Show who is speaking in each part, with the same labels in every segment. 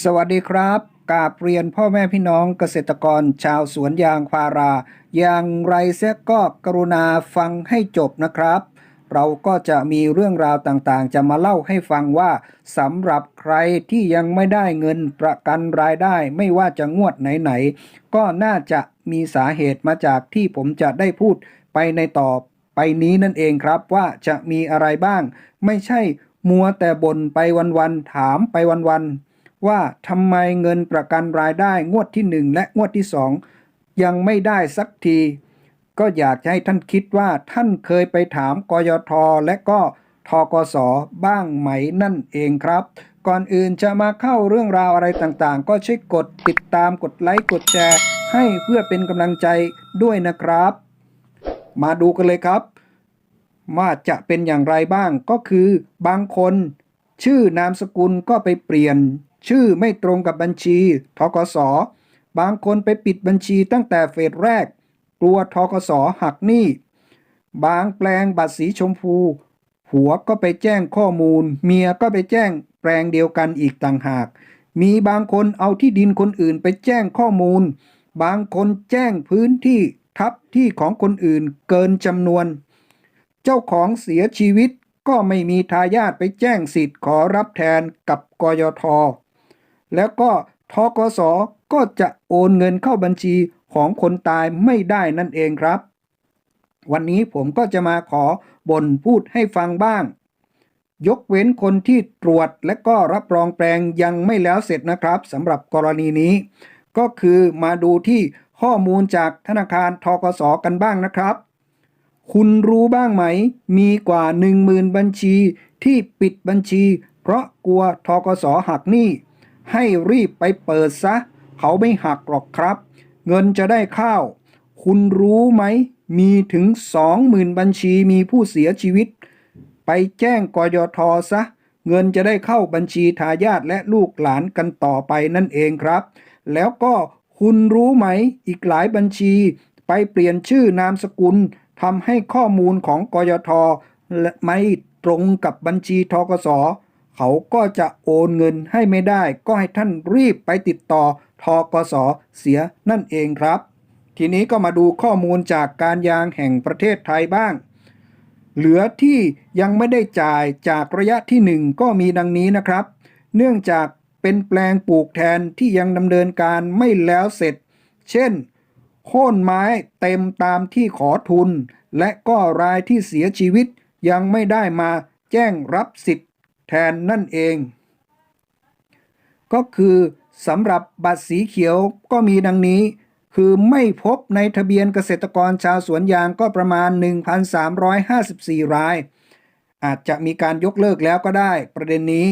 Speaker 1: สวัสดีครับกาบเรียนพ่อแม่พี่น้องเกษตรกรชาวสวนยางพารา อย่างไรเสียก็กรุณาฟังให้จบนะครับ เราก็จะมีเรื่องราวต่างๆ จะมาเล่าให้ฟังว่าสำหรับใครที่ยังไม่ได้เงินประกันรายได้ ไม่ว่าจะงวดไหนๆ ก็น่าจะมีสาเหตุมาจากที่ผมจะได้พูดไปในต่อไปนี้นั่นเองครับว่าจะมีอะไรบ้าง ไม่ใช่มัวแต่บ่นไปวันๆถามไปวันๆ ว่าทำไมเงินประกันรายได้งวดที่ 1 และงวดที่ 2 ยังไม่ได้สักที ก็อยากจะให้ท่านคิดว่าท่านเคยไปถามกยทและก็ทกสบ้างไหมนั่นเองครับ ก่อนอื่นจะมาเข้าเรื่องราวอะไรต่างๆ ก็ช่วยกดติดตามกดไลค์กดแชร์ ให้เพื่อเป็นกำลังใจด้วยนะครับ มาดูกันเลยครับ ว่าจะเป็นอย่างไรบ้างก็คือบางคน ชื่อนามสกุลก็ไปเปลี่ยน ชื่อไม่ตรงกับบัญชีทกส บางคนไปปิดบัญชีตั้งแต่เฟสแรก กลัวทกสหักหนี้ บางแปลงบัตรสีชมพู ผัวก็ไปแจ้งข้อมูล เมียก็ไปแจ้งแปลงเดียวกันอีกต่างหาก มีบางคนเอาที่ดินคนอื่นไปแจ้งข้อมูล บางคนแจ้งพื้นที่ทับที่ของคนอื่นเกินจำนวน เจ้าของเสียชีวิตก็ไม่มีทายาทไปแจ้งสิทธิ์ขอรับแทนกับกยท แล้วก็ทกสก็จะโอนเงินเข้าบัญชีของคนตายไม่ได้นั่นเองครับ วันนี้ผมก็จะมาขอบ่นพูดให้ฟังบ้าง ยกเว้นคนที่ตรวจและก็รับรองแปลงยังไม่แล้วเสร็จนะครับสำหรับกรณีนี้ ก็คือมาดูที่ข้อมูลจากธนาคารทกสกันบ้างนะครับ คุณรู้บ้างไหม มีกว่า 10,000 บัญชีที่ปิดบัญชี เพราะกลัวทกสหักหนี้ ให้รีบไปเปิดซะ เขาไม่หักหรอกครับ เงินจะได้เข้าวคุณรู้ไหม มีถึง20,000บัญชีมีผู้เสียชีวิต ไปแจ้งกยทซะ เงินจะได้เข้าบัญชีทายาทและลูกหลานกันต่อไปนั่นเองครับ แล้วก็คุณรู้ไหม อีกหลายบัญชี ไปเปลี่ยนชื่อนามสกุลทำให้ข้อมูลของกยทไม่ตรงกับบัญชีทกส เขาก็จะโอนเงินให้ไม่ได้ ก็ให้ท่านรีบไปติดต่อทกสเสียนั่นเองครับ ทีนี้ก็มาดูข้อมูลจากการยางแห่งประเทศไทยบ้าง เหลือที่ยังไม่ได้จ่ายจากระยะที่ 1 ก็มีดังนี้นะครับ เนื่องจากเป็นแปลงปลูกแทนที่ยังดำเนินการไม่แล้วเสร็จ เช่น โค่นไม้เต็มตามที่ขอทุน และก็รายที่เสียชีวิตยังไม่ได้มาแจ้งรับสิทธิ์ ทนนั่นเอง ก็คือสำหรับบัตรสีเขียวก็มีดังนี้ คือไม่พบในทะเบียนเกษตรกรชาวสวนยางก็ประมาณ 1,354 ราย อาจจะมีการยกเลิกแล้วก็ได้ ประเด็นนี้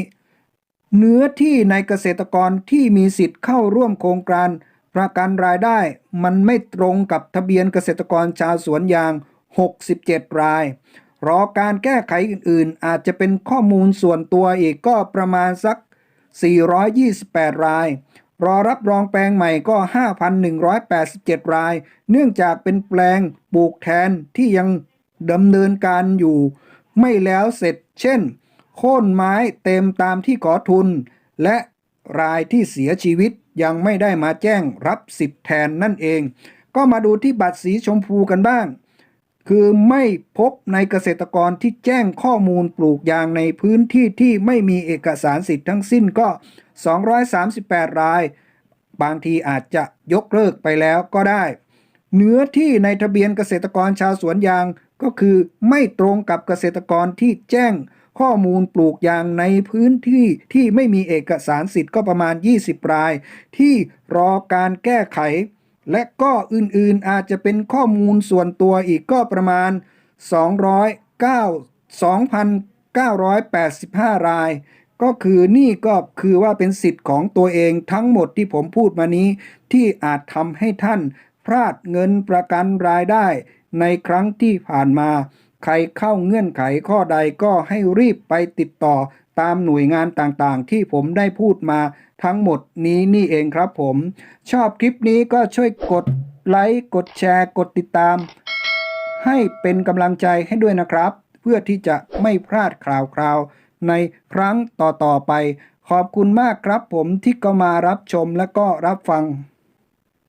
Speaker 1: เนื้อที่ในเกษตรกรที่มีสิทธิ์เข้าร่วมโครงการประกันรายได้มันไม่ตรงกับทะเบียนเกษตรกรชาวสวนยาง 67 ราย รอการแก้ไขอื่นๆ อาจจะเป็นข้อมูลส่วนตัวอีกก็ประมาณสัก 428 ราย รอรับรองแปลงใหม่ก็ 5,187 ราย เนื่องจากเป็นแปลงปลูกแทนที่ยังดำเนินการอยู่ ไม่แล้วเสร็จ เช่น โค่นไม้เต็มตามที่ขอทุน และรายที่เสียชีวิตยังไม่ได้มาแจ้งรับสิทธิ์แทนนั่นเอง ก็มาดูที่บัตรสีชมพูกันบ้าง คือไม่พบในเกษตรกรที่แจ้งข้อมูลปลูกยางในพื้นที่ที่ไม่มีเอกสารสิทธิ์ทั้งสิ้นก็ 238 ราย บางทีอาจจะยกเลิกไปแล้วก็ได้ เนื้อที่ในทะเบียนเกษตรกรชาวสวนยางก็คือไม่ตรงกับเกษตรกรที่แจ้งข้อมูลปลูกยางในพื้นที่ที่ไม่มีเอกสารสิทธิ์ก็ประมาณ 20 ราย ที่รอการแก้ไข และก็อื่นๆอาจจะเป็นข้อมูลส่วนตัวอีกก็ประมาณ 209 2,985 ราย ก็คือนี่ก็คือว่าเป็นสิทธิ์ของตัวเองทั้งหมดที่ผมพูดมานี้ ที่อาจทำให้ท่านพลาดเงินประกันรายได้ ในครั้งที่ผ่านมา ใครเข้าเงื่อนไขข้อใดก็ให้รีบไปติดต่อ ตามหน่วยงานต่างๆ ที่ผมได้พูดมาทั้งหมดนี้นี่เองครับผม ชอบคลิปนี้ก็ช่วยกดไลค์กดแชร์ กดติดตาม ให้เป็นกำลังใจให้ด้วยนะครับ เพื่อที่จะไม่พลาดข่าวคราวในครั้งต่อๆไป ขอบคุณมากครับผมที่ก็มารับชมและก็รับฟัง